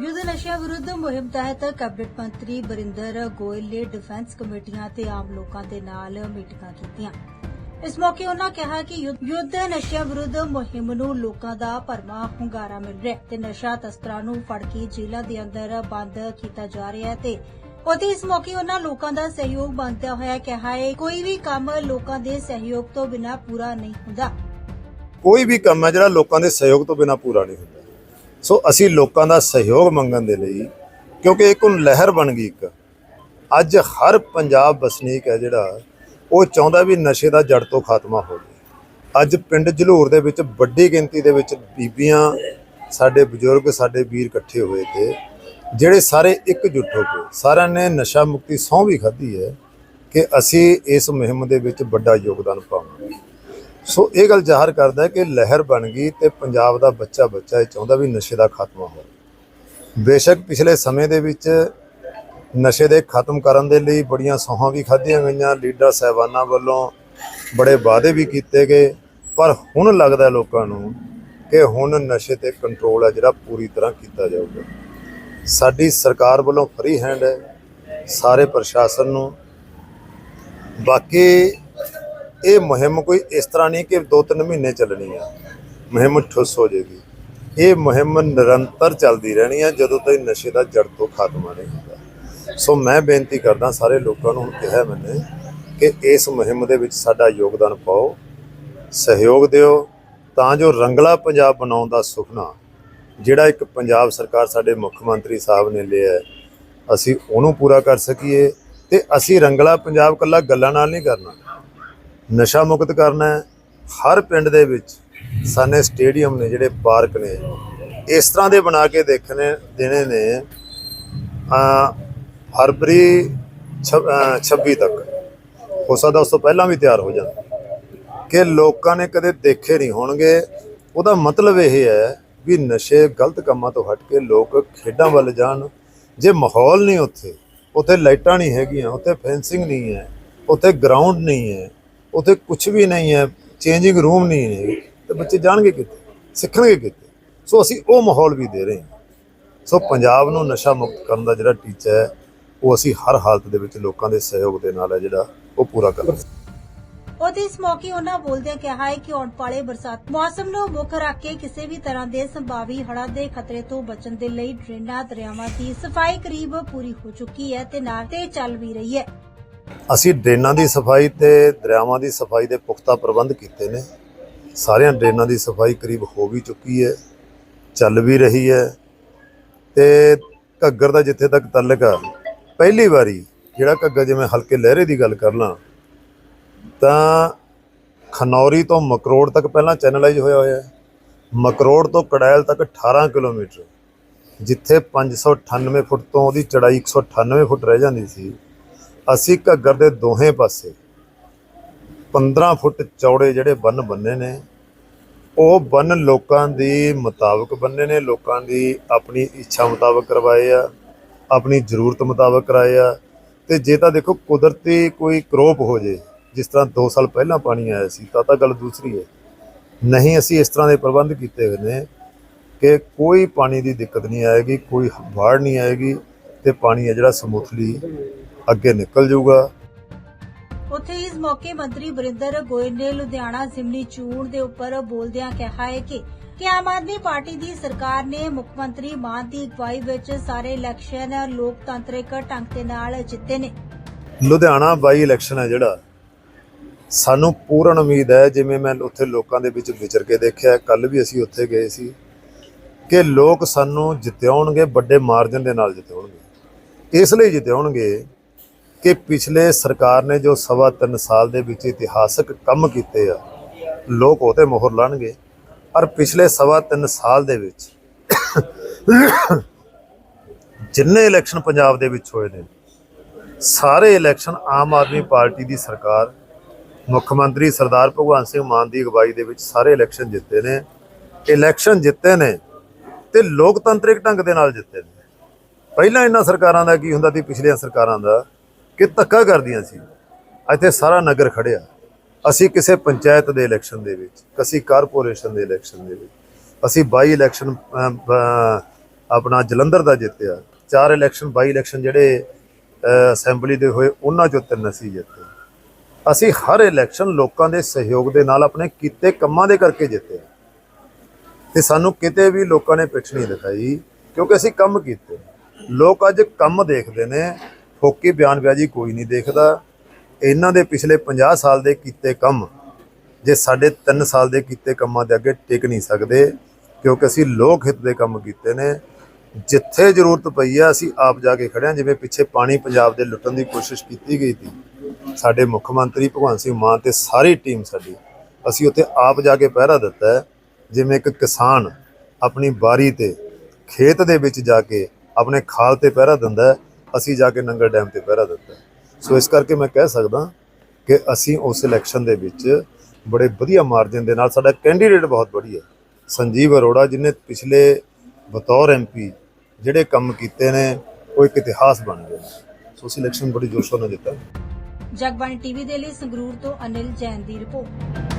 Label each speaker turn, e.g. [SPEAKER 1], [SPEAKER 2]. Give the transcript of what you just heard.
[SPEAKER 1] ਯੁੱਧ ਨਸ਼ਿਆਂ ਵਿਰੁੱਧ ਮੁਹਿੰਮ ਤਹਿਤ ਕੈਬਨਿਟ ਮੰਤਰੀ ਬਰਿੰਦਰ ਗੋਇਲ ਨੇ ਡਿਫੈਂਸ ਕਮੇਟੀਆਂ ਤੇ ਆਮ ਲੋਕਾਂ ਦੇ ਨਾਲ ਮੀਟਿੰਗਾਂ ਕੀਤੀਆਂ। ਇਸ ਮੌਕੇ ਉਹਨਾਂ ਕਿਹਾ ਕਿ ਯੁੱਧ ਨਸ਼ਿਆਂ ਵਿਰੁੱਧ ਮੁਹਿੰਮ ਨੂੰ ਲੋਕਾਂ ਦਾ ਭਰਮਾ ਹੁੰਗਾਰਾ ਮਿਲ ਰਿਹਾ ਤੇ ਨਸ਼ਾ ਤਸਕਰਾਂ ਨੂੰ ਫੜ ਕੇ ਜੇਲ੍ਹਾਂ ਦੇ ਅੰਦਰ ਬੰਦ ਕੀਤਾ ਜਾ ਰਿਹਾ ਹੈ ਤੇ ਉਥੇ ਇਸ ਮੌਕੇ ਉਹਨਾਂ ਲੋਕਾਂ ਦਾ ਸਹਿਯੋਗ ਮੰਗਦਿਆਂ ਹੋਇਆ ਕਿਹਾ ਹੈ, ਕੋਈ ਵੀ ਕੰਮ ਲੋਕਾਂ ਦੇ ਸਹਿਯੋਗ ਤੋਂ ਬਿਨਾ ਪੂਰਾ ਨਹੀਂ ਹੁੰਦਾ।
[SPEAKER 2] ਕੋਈ ਵੀ ਕੰਮ ਹੈ ਜਿਹੜਾ ਲੋਕਾਂ ਦੇ ਸਹਿਯੋਗ ਤੋਂ ਬਿਨਾ ਪੂਰਾ ਨਹੀਂ ਹੁੰਦਾ। ਸੋ ਅਸੀਂ ਲੋਕਾਂ ਦਾ ਸਹਿਯੋਗ ਮੰਗਣ ਦੇ ਲਈ, ਕਿਉਂਕਿ ਇੱਕ ਹੁਣ ਲਹਿਰ ਬਣ ਗਈ ਇੱਕ। ਅੱਜ ਹਰ ਪੰਜਾਬ ਵਸਨੀਕ ਹੈ ਜਿਹੜਾ, ਉਹ ਚਾਹੁੰਦਾ ਵੀ ਨਸ਼ੇ ਦਾ ਜੜ ਤੋਂ ਖਾਤਮਾ ਹੋ ਜਾਵੇ। ਅੱਜ ਪਿੰਡ ਜਲੂਰ ਦੇ ਵਿੱਚ ਵੱਡੀ ਗਿਣਤੀ ਦੇ ਵਿੱਚ ਬੀਬੀਆਂ, ਸਾਡੇ ਬਜ਼ੁਰਗ, ਸਾਡੇ ਵੀਰ ਇਕੱਠੇ ਹੋਏ ਤੇ, ਜਿਹੜੇ ਸਾਰੇ ਇਕਜੁੱਟ ਹੋ ਕੇ ਸਾਰਿਆਂ ਨੇ ਨਸ਼ਾ ਮੁਕਤੀ ਸਹੁੰ ਵੀ ਖਾਧੀ ਹੈ ਕਿ ਅਸੀਂ ਇਸ ਮੁਹਿੰਮ ਦੇ ਵਿੱਚ ਵੱਡਾ ਯੋਗਦਾਨ ਪਾਵਾਂਗੇ। ਸੋ ਇਹ ਗੱਲ ਜ਼ਾਹਰ ਕਰਦਾ ਕਿ ਲਹਿਰ ਬਣ ਗਈ ਤੇ ਪੰਜਾਬ ਦਾ ਬੱਚਾ ਬੱਚਾ ਇਹ ਚਾਹੁੰਦਾ ਵੀ ਨਸ਼ੇ ਦਾ ਖਾਤਮਾ ਹੋਵੇ। ਬੇਸ਼ੱਕ ਪਿਛਲੇ ਸਮੇਂ ਦੇ ਵਿੱਚ ਨਸ਼ੇ ਦੇ ਖਤਮ ਕਰਨ ਦੇ ਲਈ ਬੜੀਆਂ ਸੌਹਾਂ ਵੀ ਖਾਧੀਆਂ ਗਈਆਂ, ਲੀਡਰ ਸਹਿਬਾਨਾਂ ਵੱਲੋਂ ਬੜੇ ਵਾਅਦੇ ਵੀ ਕੀਤੇ ਗਏ, ਪਰ ਹੁਣ ਲੱਗਦਾ ਲੋਕਾਂ ਨੂੰ ਕਿ ਹੁਣ ਨਸ਼ੇ ਤੇ ਕੰਟਰੋਲ ਹੈ ਜਿਹੜਾ ਪੂਰੀ ਤਰ੍ਹਾਂ ਕੀਤਾ ਜਾਊਗਾ। ਸਾਡੀ ਸਰਕਾਰ ਵੱਲੋਂ ਫਰੀ ਹੈਂਡ ਹੈ, ਸਾਰੇ ਪ੍ਰਸ਼ਾਸਨ ਨੂੰ। ਬਾਕੀ ਇਹ ਮੁਹਿੰਮ ਕੋਈ ਇਸ ਤਰ੍ਹਾਂ ਨਹੀਂ ਕਿ 2-3 ਮਹੀਨੇ ਚੱਲਣੀ ਆ। ਮੁਹਿੰਮ ਠੁੱਸ ਹੋ ਜਾਏਗੀ। ਇਹ ਮੁਹਿੰਮ ਨਿਰੰਤਰ ਚੱਲਦੀ ਰਹਿਣੀ ਆ ਜਦੋਂ ਤੱਕ ਨਸ਼ੇ ਦਾ ਜੜ ਤੋਂ ਖਾਤਮਾ ਨਹੀਂ ਹੁੰਦਾ। ਸੋ ਮੈਂ ਬੇਨਤੀ ਕਰਦਾ ਸਾਰੇ ਲੋਕਾਂ ਨੂੰ ਹੁਣ ਕਿਹਾ ਮੈਨੇ ਕਿ ਇਸ ਮੁਹਿੰਮ ਦੇ ਵਿੱਚ ਸਾਡਾ ਯੋਗਦਾਨ ਪਾਓ, ਸਹਿਯੋਗ ਦਿਓ, ਤਾਂ ਜੋ ਰੰਗਲਾ ਪੰਜਾਬ ਬਣਾਉਣ ਦਾ ਸੁਪਨਾ ਜਿਹੜਾ ਇੱਕ ਪੰਜਾਬ ਸਰਕਾਰ ਸਾਡੇ ਮੁੱਖ ਮੰਤਰੀ ਸਾਹਿਬ ਨੇ ਲਿਆ ਅਸੀਂ ਉਹਨੂੰ ਪੂਰਾ ਕਰ ਸਕੀਏ ਤੇ ਅਸੀਂ ਰੰਗਲਾ ਪੰਜਾਬ ਕੱਲਾ ਗੱਲਾਂ ਨਾਲ ਨਹੀਂ ਕਰਨਾ। ਨਸ਼ਾ ਮੁਕਤ ਕਰਨਾ ਹੈ। ਹਰ ਪਿੰਡ ਦੇ ਵਿੱਚ ਸਾਨੇ ਸਟੇਡੀਅਮ ਨੇ, ਜਿਹੜੇ ਪਾਰਕ ਨੇ, ਇਸ ਤਰ੍ਹਾਂ ਦੇ ਬਣਾ ਕੇ ਦੇਖਣੇ, ਦੇਣੇ ਨੇ ਆ ਫਰਵਰੀ ਛ- ਅਹ 26 ਤੱਕ। ਹੋ ਸਕਦਾ ਉਸ ਤੋਂ ਪਹਿਲਾਂ ਵੀ ਤਿਆਰ ਹੋ ਜਾਣ। ਕਿ ਲੋਕਾਂ ਨੇ ਕਦੇ ਦੇਖੇ ਨਹੀਂ ਹੋਣਗੇ। ਉਹਦਾ ਮਤਲਬ ਇਹ ਹੈ ਵੀ ਨਸ਼ੇ ਗਲਤ ਕੰਮਾਂ ਤੋਂ ਹਟ ਕੇ ਲੋਕ ਖੇਡਾਂ ਵੱਲ ਜਾਣ। ਜੇ ਮਾਹੌਲ ਨਹੀਂ ਉੱਥੇ ਉੱਥੇ ਲਾਈਟਾਂ ਨਹੀਂ ਹੈਗੀਆਂ, ਉੱਥੇ ਫੈਂਸਿੰਗ ਨਹੀਂ ਹੈ, ਉੱਥੇ ਗਰਾਊਂਡ ਨਹੀਂ ਹੈ ਉੱਥੇ ਕੁਝ ਵੀ ਨਹੀਂ ਹੈ ਚੇਂਜਿੰਗ ਰੂਮ ਨਹੀਂ ਹੈ ਤੇ ਬੱਚੇ ਜਾਣਗੇ ਕਿੱਥੇ, ਸਿੱਖਣਗੇ ਕਿੱਥੇ। ਸੋ ਅਸੀਂ ਉਹ ਮਾਹੌਲ ਵੀ ਦੇ ਰਹੇ ਹਾਂ। ਸੋ ਪੰਜਾਬ ਨੂੰ ਨਸ਼ਾ ਮੁਕਤ ਕਰਨ ਦਾ ਜਿਹੜਾ ਟੀਚਾ ਹੈ, ਉਹ ਅਸੀਂ ਹਰ ਹਾਲਤ ਦੇ ਵਿੱਚ ਲੋਕਾਂ ਦੇ ਸਹਿਯੋਗ ਦੇ ਨਾਲ ਹੈ ਜਿਹੜਾ ਉਹ ਪੂਰਾ ਕਰਾਂਗੇ
[SPEAKER 1] ਉਹਦੇ ਇਸ ਮੌਕੇ ਉਹਨਾਂ ਬੋਲਦਿਆਂ ਕਿਹਾ ਹੈ ਕਿ ਆਉਣ ਵਾਲੇ ਬਰਸਾਤ ਮੌਸਮ ਨੂੰ ਮੁੱਖ ਰੱਖ ਕੇ ਕਿਸੇ ਵੀ ਤਰ੍ਹਾਂ ਦੇ ਸੰਭਾਵੀ ਹੜ੍ਹਾਂ ਦੇ ਖਤਰੇ ਤੋਂ ਬਚਣ ਦੇ ਲਈ ਡਰੇਨਾਂ, ਦਰਿਆਵਾਂ ਦੀ ਸਫ਼ਾਈ ਕਰੀਬ ਪੂਰੀ ਹੋ ਚੁੱਕੀ ਹੈ ਤੇ ਨਾਲ ਤੇ ਚੱਲ ਵੀ ਰਹੀ ਹੈ।
[SPEAKER 2] ਅਸੀਂ ਡਰੇਨਾਂ ਦੀ ਸਫ਼ਾਈ ਤੇ ਦਰਿਆਵਾਂ ਦੀ ਸਫ਼ਾਈ ਦੇ ਪੁਖਤਾ ਪ੍ਰਬੰਧ ਕੀਤੇ ਨੇ। ਸਾਰਿਆਂ ਡਰੇਨਾਂ ਦੀ ਸਫ਼ਾਈ ਕਰੀਬ ਹੋ ਵੀ ਚੁੱਕੀ ਹੈ, ਚੱਲ ਵੀ ਰਹੀ ਹੈ ਤੇ ਘੱਗਰ ਦਾ ਜਿੱਥੇ ਤੱਕ ਤਾਲੁਕ ਆ, ਪਹਿਲੀ ਵਾਰੀ ਜਿਹੜਾ ਘੱਗਰ ਜਿਵੇਂ ਹਲਕੇ ਲਹਿਰੇ ਦੀ ਗੱਲ ਕਰ ਲਾਂ ਤਾਂ ਖਨੌਰੀ ਤੋਂ ਮਕਰੋੜ ਤੱਕ ਪਹਿਲਾਂ ਚੈਨਲਾਈਜ਼ ਹੋਇਆ ਹੋਇਆ ਹੈ। ਮਕਰੋੜ ਤੋਂ ਕੜੈਲ ਤੱਕ 18 ਕਿਲੋਮੀਟਰ। ਜਿੱਥੇ 598 ਫੁੱਟ ਤੋਂ ਉਹਦੀ ਚੜਾਈ 198 ਫੁੱਟ ਰਹਿ ਜਾਂਦੀ ਸੀ। ਅਸੀਂ ਘੱਗਰ ਦੇ ਦੋਹੇ ਪਾਸੇ 15 ਫੁੱਟ ਚੌੜੇ ਜਿਹੜੇ ਬੰਨ ਬੰਨੇ ਨੇ, ਉਹ ਬੰਨ ਲੋਕਾਂ ਦੀ ਮੁਤਾਬਕ ਬੰਨੇ ਨੇ, ਲੋਕਾਂ ਦੀ ਆਪਣੀ ਇੱਛਾ ਮੁਤਾਬਕ ਕਰਵਾਏ ਆ, ਆਪਣੀ ਜ਼ਰੂਰਤ ਮੁਤਾਬਕ ਕਰਾਏ ਆ। ਤੇ ਜੇ ਤਾਂ ਦੇਖੋ ਕੁਦਰਤੀ ਕੋਈ ਕਰੋਪ ਹੋ ਜੇ, ਜਿਸ ਤਰ੍ਹਾਂ 2 ਸਾਲ ਪਹਿਲਾਂ ਪਾਣੀ ਆਇਆ ਸੀ, ਤਾਂ ਤਾਂ ਗੱਲ ਦੂਸਰੀ ਹੈ। ਨਹੀਂ, ਅਸੀਂ ਇਸ ਤਰ੍ਹਾਂ ਦੇ ਪ੍ਰਬੰਧ ਕੀਤੇ ਹੋਏ ਨੇ ਕਿ ਕੋਈ ਪਾਣੀ ਦੀ ਦਿੱਕਤ ਨਹੀਂ ਆਏਗੀ, ਕੋਈ ਬਾੜ ਨਹੀਂ ਆਏਗੀ ਤੇ ਪਾਣੀ ਹੈ ਜਿਹੜਾ ਸਮੂਥਲੀ ਅੱਗੇ ਨਿਕਲ ਜਾਊਗਾ।
[SPEAKER 1] ਉੱਥੇ ਇਸ ਮੌਕੇ ਮੰਤਰੀ ਬਰਿੰਦਰ ਗੋਇਲ ਨੇ ਲੁਧਿਆਣਾ ਜ਼ਿਮਨੀ ਚੋਣ ਦੇ ਉੱਪਰ ਬੋਲਦਿਆਂ ਕਿਹਾ ਹੈ ਕਿ ਕਿ ਆਮ ਆਦਮੀ ਪਾਰਟੀ ਦੀ ਸਰਕਾਰ ਨੇ ਮੁੱਖ ਮੰਤਰੀ ਮਾਨ ਦੀ ਅਗਵਾਈ ਵਿੱਚ ਸਾਰੇ ਇਲੈਕਸ਼ਨ ਲੋਕਤੰਤਰਿਕ ਢੰਗ ਦੇ ਨਾਲ ਜਿੱਤੇ ਨੇ।
[SPEAKER 2] ਲੁਧਿਆਣਾ ਬਾਈ ਇਲੈਕਸ਼ਨ ਹੈ ਜਿਹੜਾ। ਸਾਨੂੰ ਪੂਰਨ ਉਮੀਦ ਹੈ ਜਿਵੇਂ ਮੈਂ ਉੱਥੇ ਲੋਕਾਂ ਦੇ ਵਿੱਚ ਵਿਚਰ ਕੇ ਦੇਖਿਆ ਕੱਲ ਵੀ ਅਸੀਂ ਉੱਥੇ ਗਏ ਸੀ ਕਿ ਲੋਕ ਸਾਨੂੰ ਜਿਤਾਉਣਗੇ ਵੱਡੇ ਮਾਰਜਨ ਦੇ ਨਾਲ ਜਿਤਾਉਣਗੇ ਇਸ ਲਈ ਜਿਤਾਉਣਗੇ ਕਿ ਪਿਛਲੇ ਸਰਕਾਰ ਨੇ ਜੋ ਸਵਾ ਤਿੰਨ ਸਾਲ ਦੇ ਵਿੱਚ ਇਤਿਹਾਸਕ ਕੰਮ ਕੀਤੇ ਆ, ਲੋਕ ਉਹਤੇ ਮੋਹਰ ਲਾਣਗੇ ਪਰ ਪਿਛਲੇ ਸਵਾ ਤਿੰਨ ਸਾਲ ਦੇ ਵਿੱਚ ਜਿੰਨੇ ਇਲੈਕਸ਼ਨ ਪੰਜਾਬ ਦੇ ਵਿੱਚ ਹੋਏ ਨੇ, ਸਾਰੇ ਇਲੈਕਸ਼ਨ ਆਮ ਆਦਮੀ ਪਾਰਟੀ ਦੀ ਸਰਕਾਰ, ਮੁੱਖ ਮੰਤਰੀ ਸਰਦਾਰ ਭਗਵੰਤ ਸਿੰਘ ਮਾਨ ਦੀ ਅਗਵਾਈ ਦੇ ਵਿੱਚ ਸਾਰੇ ਇਲੈਕਸ਼ਨ ਜਿੱਤੇ ਨੇ। ਇਲੈਕਸ਼ਨ ਜਿੱਤੇ ਨੇ ਤੇ ਲੋਕਤੰਤਰਿਕ ਢੰਗ ਦੇ ਨਾਲ ਜਿੱਤੇ ਨੇ। ਪਹਿਲਾਂ ਇਹਨਾਂ ਸਰਕਾਰਾਂ ਦਾ ਕੀ ਹੁੰਦਾ ਸੀ? ਪਿਛਲੀਆਂ ਸਰਕਾਰਾਂ ਦਾ ਕਿ ਧੱਕਾ ਕਰਦੀਆਂ ਸੀ। ਇੱਥੇ ਸਾਰਾ ਨਗਰ ਖੜਿਆ। ਅਸੀਂ ਕਿਸੇ ਪੰਚਾਇਤ ਦੇ ਇਲੈਕਸ਼ਨ ਦੇ ਵਿੱਚ, ਕਿਸੇ ਕਾਰਪੋਰੇਸ਼ਨ ਦੇ ਇਲੈਕਸ਼ਨ ਦੇ ਵਿੱਚ, ਅਸੀਂ ਬਾਈ ਇਲੈਕਸ਼ਨ ਆਪਣਾ ਜਲੰਧਰ ਦਾ ਜਿੱਤਿਆ। ਚਾਰ ਇਲੈਕਸ਼ਨ, ਬਾਈ ਇਲੈਕਸ਼ਨ ਜਿਹੜੇ ਅਸੈਂਬਲੀ ਦੇ ਹੋਏ, ਉਹਨਾਂ ਚੋਂ ਤਿੰਨ ਅਸੀਂ ਜਿੱਤੇ। ਅਸੀਂ ਹਰ ਇਲੈਕਸ਼ਨ ਲੋਕਾਂ ਦੇ ਸਹਿਯੋਗ ਦੇ ਨਾਲ ਆਪਣੇ ਕੀਤੇ ਕੰਮਾਂ ਦੇ ਕਰਕੇ ਜਿੱਤੇ। ਤੇ ਸਾਨੂੰ ਕਿਤੇ ਵੀ ਲੋਕਾਂ ਨੇ ਪਿੱਛ ਨਹੀਂ ਦਿਖਾਈ, ਕਿਉਂਕਿ ਅਸੀਂ ਕੰਮ ਕੀਤੇ। ਲੋਕ ਅੱਜ ਕੰਮ ਦੇਖਦੇ ਨੇ ਫੋਕੀ ਬਿਆਨਬਾਜ਼ੀ ਕੋਈ ਨਹੀਂ ਦੇਖਦਾ। ਇਹਨਾਂ ਦੇ ਪਿਛਲੇ 50 ਸਾਲ ਦੇ ਕੀਤੇ ਕੰਮ ਜੇ ਸਾਡੇ 3 ਸਾਲ ਦੇ ਕੀਤੇ ਕੰਮਾਂ ਦੇ ਅੱਗੇ ਟਿਕ ਨਹੀਂ ਸਕਦੇ, ਕਿਉਂਕਿ ਅਸੀਂ ਲੋਕ ਹਿੱਤ ਦੇ ਕੰਮ ਕੀਤੇ ਨੇ। ਜਿੱਥੇ ਜ਼ਰੂਰਤ ਪਈ ਆ, ਅਸੀਂ ਆਪ ਜਾ ਕੇ ਖੜੇ ਹਾਂ, ਜਿਵੇਂ ਪਿੱਛੇ ਪਾਣੀ ਪੰਜਾਬ ਦੇ ਲੁੱਟਣ ਦੀ ਕੋਸ਼ਿਸ਼ ਕੀਤੀ ਗਈ ਸੀ। ਸਾਡੇ ਮੁੱਖ ਮੰਤਰੀ ਭਗਵੰਤ ਸਿੰਘ ਮਾਨ ਤੇ ਸਾਰੀ ਟੀਮ ਸਾਡੀ, ਅਸੀਂ ਉੱਥੇ ਆਪ ਜਾ ਕੇ ਪਹਿਰਾ ਦਿੱਤਾ ਜਿਵੇਂ ਇੱਕ ਕਿਸਾਨ ਆਪਣੀ ਬਾਰੀ ਤੇ ਖੇਤ ਦੇ ਵਿੱਚ ਜਾ ਕੇ ਆਪਣੇ ਖਾਲ ਤੇ ਪਹਿਰਾ ਦਿੰਦਾ ਅਸੀਂ ਜਾ ਕੇ ਨੰਗਲ ਡੈਮ ਤੇ ਪਹਿਰਾ ਦਿੱਤਾ। ਸੋ ਇਸ ਕਰਕੇ ਮੈਂ ਕਹਿ ਸਕਦਾ ਕਿ ਅਸੀਂ ਉਸ ਇਲੈਕਸ਼ਨ ਦੇ ਵਿੱਚ ਬੜੇ ਵਧੀਆ ਮਾਰਜਨ ਦੇ ਨਾਲ ਸਾਡਾ ਕੈਂਡੀਡੇਟ ਬਹੁਤ ਵਧੀਆ ਸੰਜੀਵ ਅਰੋੜਾ ਜਿਨੇ ਪਿਛਲੇ ਬਤੌਰ ਐਮਪੀ ਜਿਹੜੇ ਕੰਮ ਕੀਤੇ ਨੇ, ਉਹ ਇੱਕ ਇਤਿਹਾਸ ਬਣ ਗਏ ਨੇ। ਸੋ ਅਸੀਂ ਇਲੈਕਸ਼ਨ ਬੜੀ ਜੋਸ਼ੋਂ ਨਾਲ ਜਿੱਤਾ।
[SPEAKER 1] ਜਗਬਾਣੀ ਟੀਵੀ ਦੇ ਲਈ ਸੰਗਰੂਰ ਤੋਂ ਅਨਿਲ ਜੈਨ ਦੀ ਰਿਪੋਰਟ।